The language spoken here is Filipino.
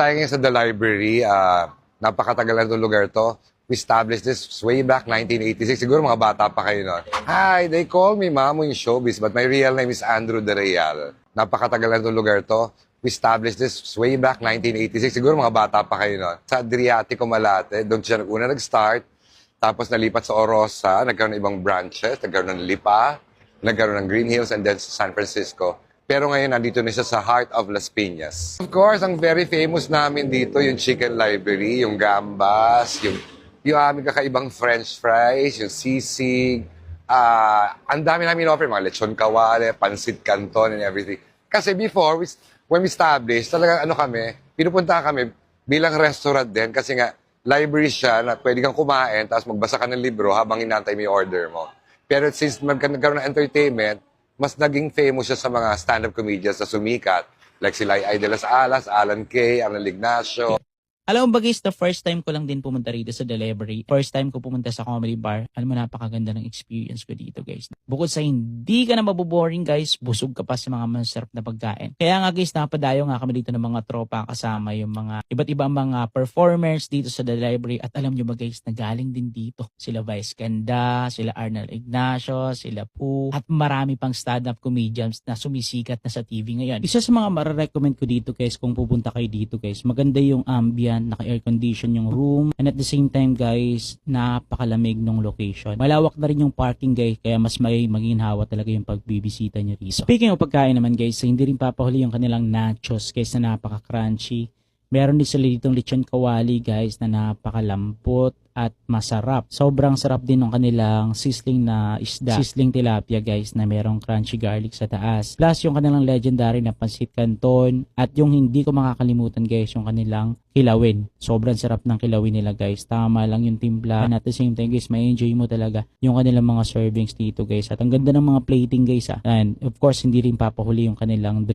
Tayo ngayon sa The Library, ah, napakatagal na itong lugar to. We established this way back 1986. Siguro mga bata pa kayo noon. Hi, they call me Mamo in showbiz, but my real name is Andrew De Real. Napakatagal na itong lugar to. We established this way back 1986. Siguro mga bata pa kayo noon. Sa Adriatico, Malate, doon siya una nag-start. Tapos nalipat sa Orosa, nagkaroon ng ibang branches, nagkaroon ng Lipa, nagkaroon ng Green Hills, and then sa San Francisco. Pero ngayon, nandito na siya sa heart of Las Piñas. Of course, ang very famous namin dito, yung Chicken Library, yung gambas, yung, yung aming kakaibang french fries, yung sisig. Ah, ang dami namin offer, mga lechon kawale, pansit canton, and everything. Kasi before, we, when we established, talagang ano kami, pinupunta kami bilang restaurant din kasi nga, library siya na pwede kang kumain tapos magbasa ka ng libro habang inantay mo yung order mo. Pero since magka- nagkaroon ng entertainment, mas naging famous siya sa mga stand-up comedians na sumikat. Like sila Ay de las Alas, Alan Kay, Alan Ignacio. Alam mo ba guys, the first time ko lang din pumunta rito sa delivery. First time ko pumunta sa comedy bar. Alam mo, napakaganda ng experience ko dito guys. Bukod sa hindi ka na maboboring guys, busog ka pa sa mga masarap na pagkain. Kaya nga guys, napadayo nga kami dito ng mga tropa kasama yung mga iba't ibang mga performers dito sa the library. At alam nyo ba guys, nagaling din dito. Sila Vice Ganda, sila Arnold Ignacio, sila Poo, at marami pang stand-up comedians na sumisikat na sa TV ngayon. Isa sa mga mararecommend ko dito guys, kung pupunta kayo dito guys, maganda yung naka-air condition yung room, and at the same time guys, napakalamig ng location. Malawak na rin yung parking guys, kaya mas may maginhawa talaga yung pagbibisita nyo rito. Speaking of pagkain naman guys, hindi rin papahuli yung kanilang nachos guys na napaka-crunchy. Meron din sila ditong lechon kawali guys na napakalambot at masarap. Sobrang sarap din ng kanilang sizzling na isda. Sizzling tilapia guys na merong crunchy garlic sa taas. Plus yung kanilang legendary na pansit canton at yung hindi ko makakalimutan guys yung kanilang kilawin. Sobrang sarap ng kilawin nila guys. Tama lang yung timpla. And at the same time guys, may enjoy mo talaga yung kanilang mga servings dito guys. At ang ganda ng mga plating guys ah. And of course, hindi rin papahuli yung kanilang